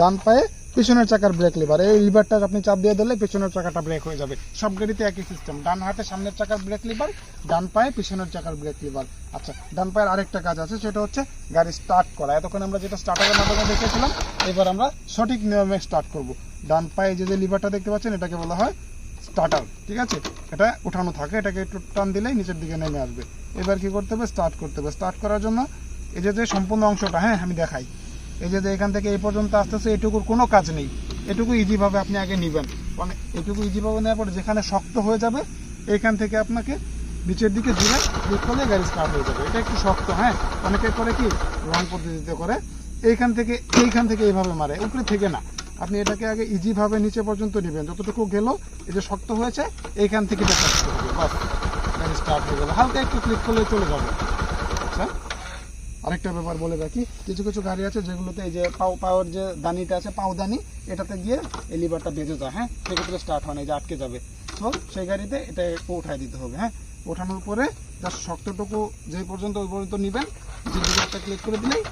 ডান পায়ে, পিছনের চাকার ব্রেক লিভার এই লিভারটা আপনি চাপ দিয়ে দিলে পিছনের চাকাটা ব্রেক হয়ে যাবে। সব গাড়িতে একই সিস্টেম ডান হাতে সামনের চাকার ব্রেক লিভার ডান পায়ে পিছনের চাকার ব্রেক লিভার আচ্ছা ডান পায়ের আরেকটা কাজ আছে, সেটা হচ্ছে গাড়ি স্টার্ট করা। এতক্ষণ আমরা যেটা স্টার্টারের মাধ্যমে দেখেছিলাম, এবার আমরা সঠিক নিয়মে স্টার্ট করব। ডান পায়ে যে যে লিভারটা দেখতে পাচ্ছেন, এটাকে বলা হয় স্টার্টার ঠিক আছে? এটা উঠানো থাকে, এটাকে একটু টান দিলেই নিচের দিকে নেমে আসবে। এবার কি করতে হবে? স্টার্ট করতে হবে। স্টার্ট করার জন্য এই যে যে সম্পূর্ণ অংশটা হ্যাঁ আমি দেখাই। এই যে এখান থেকে এই পর্যন্ত আসতেছে, এটুকুর কোনো কাজ নেই। এটুকু ইজিভাবে আপনি আগে নেবেন। মানে এটুকু ইজিভাবে নেওয়ার পরে যেখানে শক্ত হয়ে যাবে এইখান থেকে আপনাকে নিচের দিকে দিলে ক্লিক করলে গাড়ি স্টার্ট হয়ে যাবে। এটা একটু শক্ত হ্যাঁ? অনেকে করে কি? রং পদ্ধতিতে করে। এইখান থেকে এইখান থেকে এইভাবে মারে, উপরে থেকে না। আপনি এটাকে আগে ইজিভাবে নিচে পর্যন্ত নেবেন। যতটুকু গেল, এই যে শক্ত হয়েছে, এইখান থেকে দেখা হবে বাস, গাড়ি স্টার্ট হয়ে গেল। হালকা একটু ক্লিক করলে চলে যাবে। আচ্ছা? আরেকটা ব্যাপার বলে রাখি, কিছু কিছু গাড়ি আছে যেগুলোতে এই যে পাও, পাওয়ার যে দানিটা আছে পাওদানি এটাতে গিয়ে এই লিভারটা বেজে যায় হ্যাঁ? সেক্ষেত্রে স্টার্ট হয় না যে আটকে যাবে। তো সেই গাড়িতে এটা উঠাই দিতে হবে হ্যাঁ? ওঠানোর পরে জাস্ট শক্তটুকু যে পর্যন্ত, ওই পর্যন্ত নেবেন, যে লিভারটা ক্লিক করে দিলেই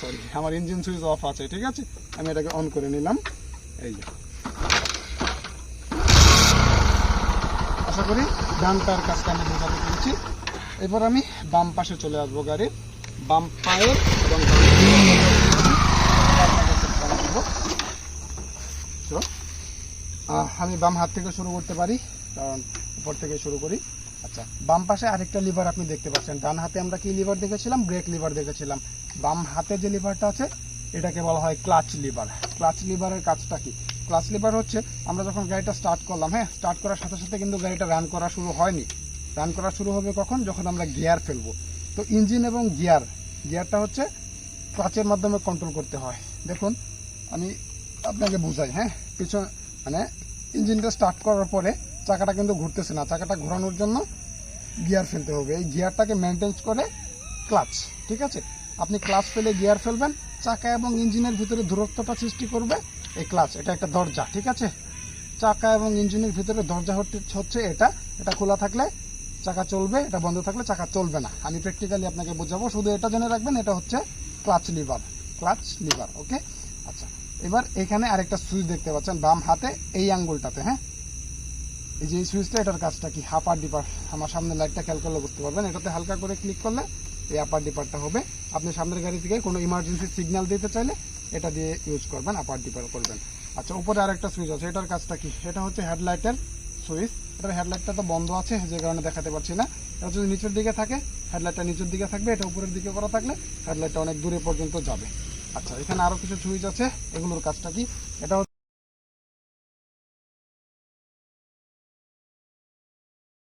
সরি আমার ইঞ্জিন সুইচ অফ আছে, ঠিক আছে? আমি এটাকে অন করে নিলাম, এই যে। আশা করি ডান পায়ের কাজটা আমি বোঝাতে পেরেছি। এবার আমি বাম পাশে চলে আসব গাড়ির। বাম এবং আমি বাম হাত থেকে শুরু করতে পারি, কারণ উপর থেকে শুরু করি। আচ্ছা বাম পাশে আরেকটা লিভার আপনি দেখতে পাচ্ছেন। ডান হাতে আমরা কি লিভার দেখেছিলাম? ব্রেক লিভার দেখেছিলাম। বাম হাতে যে লিভারটা আছে, এটাকে বলা হয় ক্লাচ লিভার ক্লাচ লিভারের কাজটা কি? ক্লাচ লিভার হচ্ছে, আমরা যখন গাড়িটা স্টার্ট করলাম হ্যাঁ স্টার্ট করার সাথে সাথে কিন্তু গাড়িটা রান করা শুরু হয়নি। রান করা শুরু হবে কখন? যখন আমরা গিয়ার ফেলব। তো ইঞ্জিন এবং গিয়ার, গিয়ারটা হচ্ছে ক্লাচের মাধ্যমে কন্ট্রোল করতে হয়। দেখুন, আমি আপনাকে বুঝাই হ্যাঁ? পিছন মানে ইঞ্জিনটা স্টার্ট করার পরে চাকাটা কিন্তু ঘুরতেছে না। চাকাটা ঘোরানোর জন্য গিয়ার ফেলতে হবে। এই গিয়ারটাকে মেনটেন করে ক্লাচ ঠিক আছে? আপনি ক্লাচ ফেলে গিয়ার ফেলবেন, চাকা এবং ইঞ্জিনের ভিতরে দূরত্বটা সৃষ্টি করবে এই ক্লাচ এটা একটা দরজা, ঠিক আছে? চাকা এবং ইঞ্জিনের ভিতরে দরজা হচ্ছে এটা এটা খোলা থাকলে চাকা চলবে, এটা বন্ধ থাকলে চাকা চলবে না। আমি প্র্যাকটিক্যালি আপনাকে বোঝাবো, শুধু এটা জেনে রাখবেন, এটা হচ্ছে clutch lever clutch lever okay আচ্ছা এবার এখানে আরেকটা সুইচ দেখতে পাচ্ছেন, বাম হাতে, এই আঙ্গুলটাতে হ্যাঁ? এই যে এই সুইচটা এটার কাজটা কি? আপার ডিপার আমার সামনে লাইটটা খেয়াল করলে বুঝতে পারবেন, এটাতে হালকা করে ক্লিক করলে এই আপার ডিপারটা হবে। আপনি সামনের গাড়ি থেকে কোনো ইমার্জেন্সি সিগন্যাল দিতে চাইলে এটা দিয়ে ইউজ করবেন আপার ডিপার করবেন। আচ্ছা উপরে আরেকটা সুইচ আছে, এটার কাজটা কি? এটা হচ্ছে হেডলাইটের সুইচ এটার হেডলাইটটা তো বন্ধ আছে, যে কারণে দেখাতে পারছি না। এটা যদি নিচের দিকে থাকে হেডলাইটটা নিচের দিকে থাকবে, এটা উপরের দিকে করা থাকলে হেডলাইটটা অনেক দূরে পর্যন্ত যাবে। আচ্ছা এখানে আরও কিছু সুইচ আছে, এগুলোর কাজটা কি? এটা